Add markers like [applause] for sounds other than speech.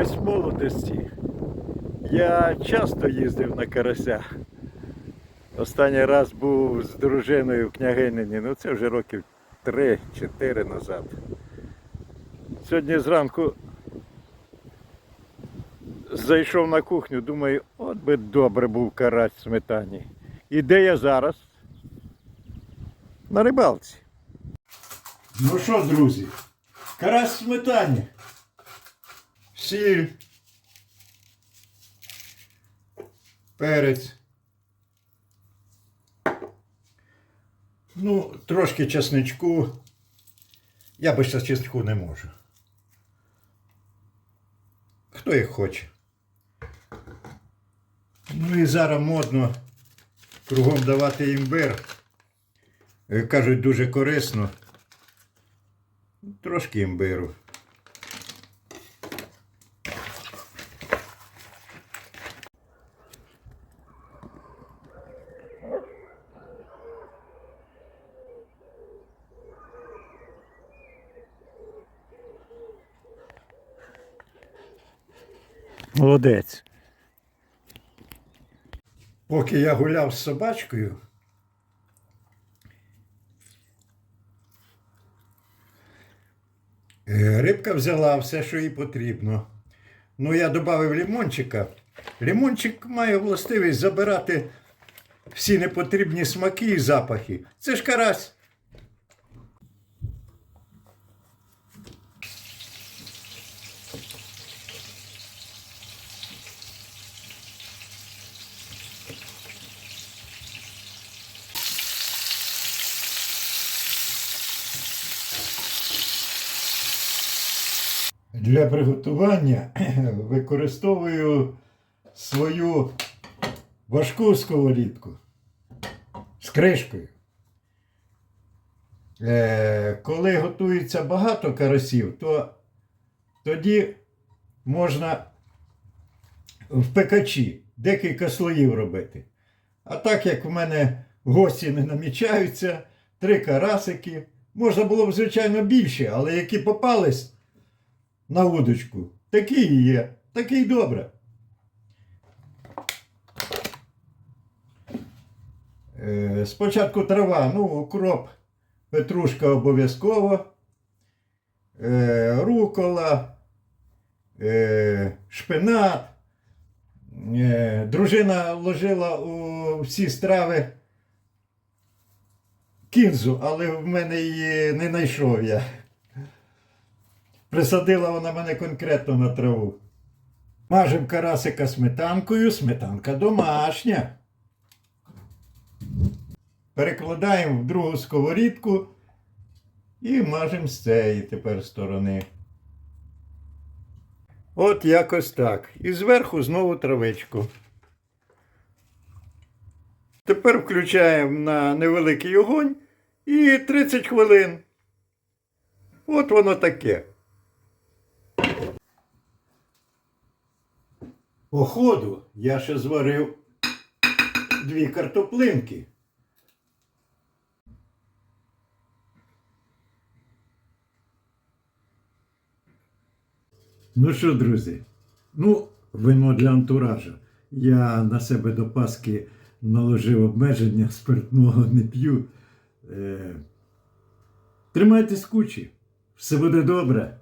Колись молодості я часто їздив на карася. Останній раз був з дружиною в княгинині, ну це вже років 3-4 назад. Сьогодні зранку зайшов на кухню, думаю, от би добре був карась в сметані. І де я зараз? На рибалці. Ну що, друзі, карась в сметані. Сіль. Перець. Ну, трошки чесничку. Я без чесничку не можу. Хто їх хоче. Ну і зараз модно кругом давати імбир. Е, Кажуть, дуже корисно. Трошки імбиру. Молодець. Поки я гуляв з собачкою, е, рибка взяла все, що їй потрібно. Ну, я додав лимончика. Лимончик має властивість забирати всі непотрібні смаки і запахи. Це ж карась. Для приготування [clears throat] використовую свою важку сковорідку з кришкою. Е, коли готується багато карасів, то тоді можна в пекачі декілька слоїв робити. А так як в мене гості не намічаються, три карасики, можна було б, звичайно, більше, але які попались на удочку. Такі і є, такі й добре. Е, Спочатку трава, ну, укроп, петрушка обов'язково, е, рукола, е, шпинат. Дружина вложила у всі страви кінзу, але в мене її не знайшов я. Присадила вона мене конкретно на траву. Мажем карасика сметанкою, сметанка домашня. Перекладаємо в другу сковорідку і мажемо з цієї тепер сторони. От якось так. І зверху знову травичку. Тепер включаємо на невеликий огонь і 30 хвилин. От воно таке. По ходу я ще зварив дві картоплинки. Ну що, друзі? Ну, вино для антуража. Я на себе до Паски наложив обмеження, спиртного не п'ю. Е... Тримайтесь кучі. Все буде добре.